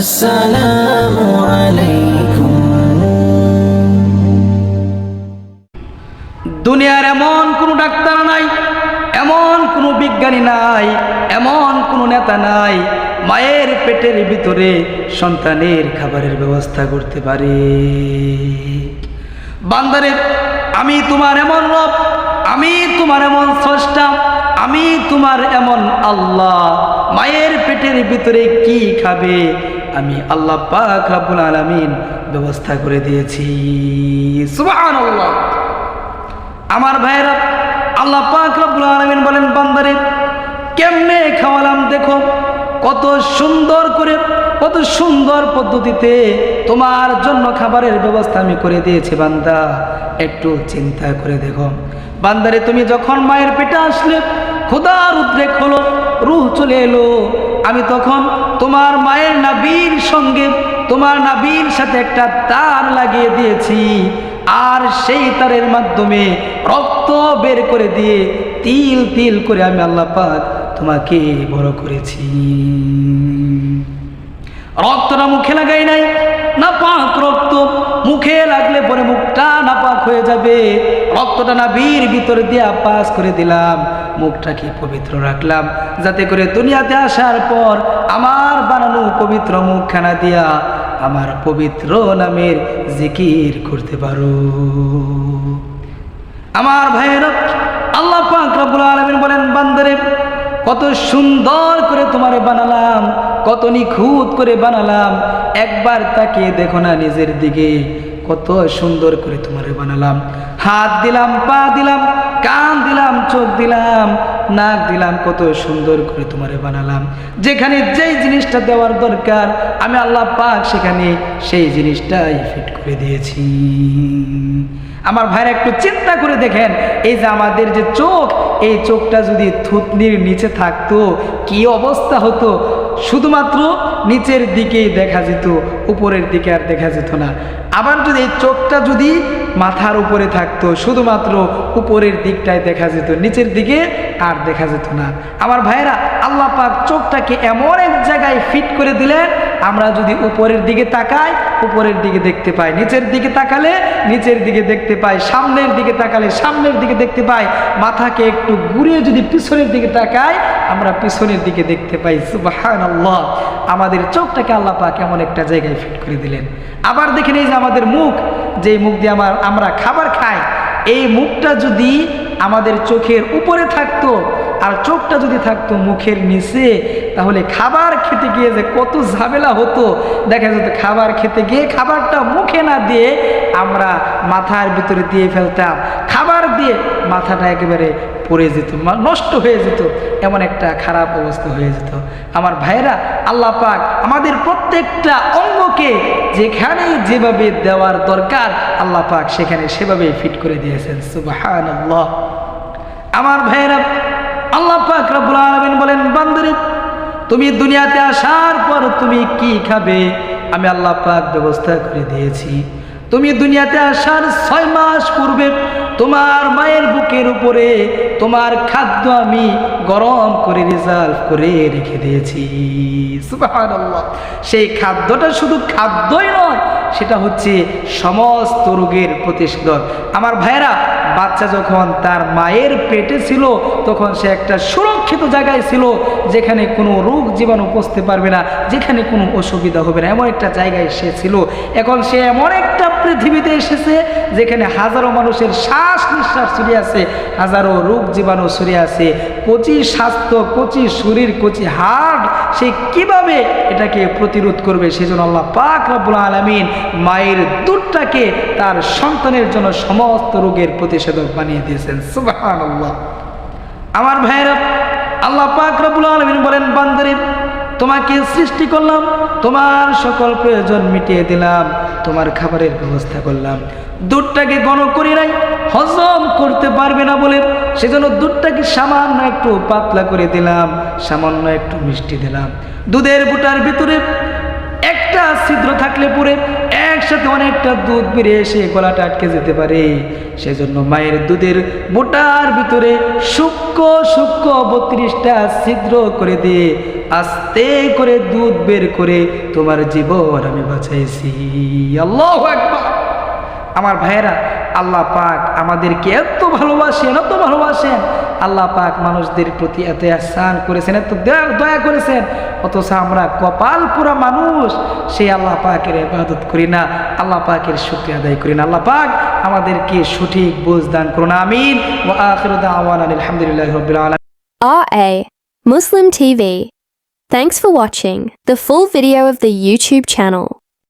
আসসালামু দুনিয়ার এমন কোনো ডাক্তার নাই, এমন কোনো বিজ্ঞানী নাই, এমন কোনো নেতা নাই, মায়ের পেটের ভিতরে সন্তানের খাবারের ব্যবস্থা করতে পারে। বান্দারে, আমি তোমার এমন রব, আমি তোমার এমন স্রষ্টা, আমি তোমার এমন আল্লাহ, মায়ের পেটের ভিতরে কি খাবে আমি আল্লাহ পাক রাব্বুল আলামিন ব্যবস্থা করে দিয়েছি। সুবহানাল্লাহ। আমার ভাইয়েরা, আল্লাহ পাক রব্বুল আলামিন বলেন, বান্দারে, কেমনে খাওয়ালাম দেখো, কত সুন্দর করে, কত সুন্দর পদ্ধতিতে তোমার জন্য খাবারের ব্যবস্থা আমি করে দিয়েছি, বান্দা। একটু চিন্তা করে দেখো। বান্দারে, তুমি যখন মায়ের পেটে আসলে খোদার উদ্রেক হলো রুহ চলে এলো আমি তখন তোমার মায়ের নাবির সঙ্গে তোমার নাবির সাথে একটা তার লাগিয়ে দিয়েছি। আর সেই তারের মাধ্যমে রক্ত বের করে দিয়ে তিল তিল করে আমি আল্লাহ পাক তোমাকে বড় করেছি। রক্তটা মুখে লাগাই নাই না পাক রক্ত। মুখে লাগলে পরে মুখটা নাপাক হয়ে যাবে। রক্তটা না বীর ভিতরে দিয়া পাস করে দিলাম। মুখটাকে পবিত্র রাখলাম, যাতে করে দুনিয়াতে আসার পর আমার বানানো পবিত্র মুখখানা দিয়া আমার পবিত্র নামের জিকির করতে পারো। আমার ভাইয়ের আল্লাহ পাক রব্বুল বলেন, বান্দারে, কত সুন্দর করে তোমারে বানালাম, কত নিখুঁত করে বানালাম, একবার তাকে দেখো না নিজের দিকে। কত সুন্দর করে তোমারে বানালাম। হাত দিলাম, পা দিলাম, কান দিলাম, চোখ দিলাম, নাক দিলাম, কত সুন্দর করে তোমারে বানালাম। যেখানে যেই জিনিসটা দেওয়ার দরকার, আমি আল্লাহ পাক সেখানে সেই জিনিসটাই ফিট করে দিয়েছি। আমার ভাইরা একটু চিন্তা করে দেখেন, এই যে আমাদের যে চোখ, এই চোখটা যদি থুতনির নিচে থাকতো, কি অবস্থা হতো? শুধুমাত্র নিচের দিকেই দেখা যেত উপরের দিকে আর দেখা যেত না। আবার যদি এই চোখটা যদি মাথার উপরে থাকতো, শুধুমাত্র উপরের দিকটায় দেখা যেত, নিচের দিকে আর দেখা যেত না। আমার ভাইরা আল্লাহ পাক চোখটাকে এমন এক জায়গায় ফিট করে দিলেন, আমরা যদি উপরের দিকে তাকাই, উপরের দিকে দেখতে পাই। নিচের দিকে তাকালে নিচের দিকে দেখতে পাই, সামনের দিকে তাকালে সামনের দিকে দেখতে পাই। মাথাকে একটু ঘুরিয়ে যদি পিছনের দিকে তাকাই, আমরা পিছনের দিকে দেখতে পাই। আল্লাহ আমাদের চোখটাকে আল্লাহ পাক এমন একটা জায়গায় ফিট করে দিলেন। আবার দেখেন এই যে আমাদের মুখ, যেই মুখ দিয়ে আমার আমরা খাবার খাই, এই মুখটা যদি আমাদের চোখের উপরে থাকতো, আর চোখটা যদি থাকতো মুখের নিচে, তাহলে খাবার খেতে গিয়ে যে কত ঝামেলা হতো। দেখা যেত খাবার খেতে গিয়ে খাবারটা মুখে না দিয়ে আমরা মাথার ভিতরে দিয়ে ফেলতাম। খাবার দিয়ে মাথাটা একেবারে পড়ে যেত নষ্ট হয়ে যেত, এমন একটা খারাপ অবস্থা হয়ে যেত। আমার ভাইরা আল্লাহ পাক আমাদের প্রত্যেকটা অঙ্গকে যেখানে যেভাবে দেওয়ার দরকার, আল্লাহ পাক সেখানে সেভাবে ফিট করে দিয়েছেন সুবাহান আমার ভাইরা আল্লাহ পাক রব্বুল আলামিন বলেন, বান্দরে, তুমি দুনিয়াতে আসার পর তুমি কি খাবে? আমি আল্লাহ পাক ব্যবস্থা করে দিয়েছি। তুমি দুনিয়াতে আসার ছয় মাস পূর্বে তোমার মায়ের বুকের উপরে তোমার খাদ্য আমি গরম করে রিজার্ভ করে রেখে দিয়েছি। সেই খাদ্যটা শুধু খাদ্যই নয় সেটা হচ্ছে সমস্ত রোগের প্রতিষেধক আমার ভাইরা বাচ্চা যখন তার মায়ের পেটে ছিল, তখন সে একটা সুরক্ষিত জায়গায় ছিল, যেখানে কোনো রোগ জীবাণু পৌঁছতে পারবে না, যেখানে কোনো অসুবিধা হবে না। এমন একটা জায়গায় সে ছিল। এখন সে এমন একটা পৃথিবীতে এসেছে, যেখানে হাজারো মানুষের শ্বাস নিঃশ্বাস ছড়িয়ে আছে, হাজারো রোগ জীবাণু ছড়িয়ে আছে। কচি স্বাস্থ্য, কচি শরীর, কচি হার্ট সে কীভাবে এটাকে প্রতিরোধ করবে? সেজন্য আল্লাহ পাক রব্বুল আলমিন মায়ের দুধটাকে তার সন্তানের জন্য সমস্ত রোগের প্রতিষেধক বানিয়ে দিয়েছেন। আল্লাহ আমার ভাইয়েরা, আল্লাহ পাক রব্বুল আলমিন বলেন, বান্দারে, তোমাকে সৃষ্টি করলাম, তোমার সকল প্রয়োজন মিটিয়ে দিলাম, তোমার খাবারের ব্যবস্থা করলাম। দুধটাকে গণ করি নাই, হজম করতে পারবে না বলে সেজন্য দুধটাকে সামান্য একটু পাতলা করে দিলাম, সামান্য একটু মিষ্টি দিলাম। দুধের বুটার ভিতরে একটা ছিদ্র থাকলে পুরে একসাথে অনেকটা দুধ বেড়ে এসে গলাটা আটকে যেতে পারে। সেজন্য মায়ের দুধের মোটার ভিতরে সূক্ষ্ম সূক্ষ্ম বত্রিশটা ছিদ্র করে দিয়ে আস্তে করে দুধ বের করে তোমার জীবন আমি বাঁচাইছি। আল্লাহ আমার ভাইয়েরা, আল্লাহ পাক আমাদেরকে এত ভালোবাসেন এত ভালোবাসেন আল্লাহ পাক মানুষদের প্রতি এত আসান করেছেন, এত দয়া- করেছেন, অথচ আমরা কপাল পুরা মানুষ সেই আল্লাহ পাকের ইবাদত করি না, আল্লাহ পাকের শুক্রিয়া আদায় করি না আল্লাহ পাক আমাদেরকে সঠিক বোঝ দান করুন, আমিন ও আখির আলহামদুলিল্লাহ রবিল Muslim TV. Thanks for watching the full video of the YouTube channel.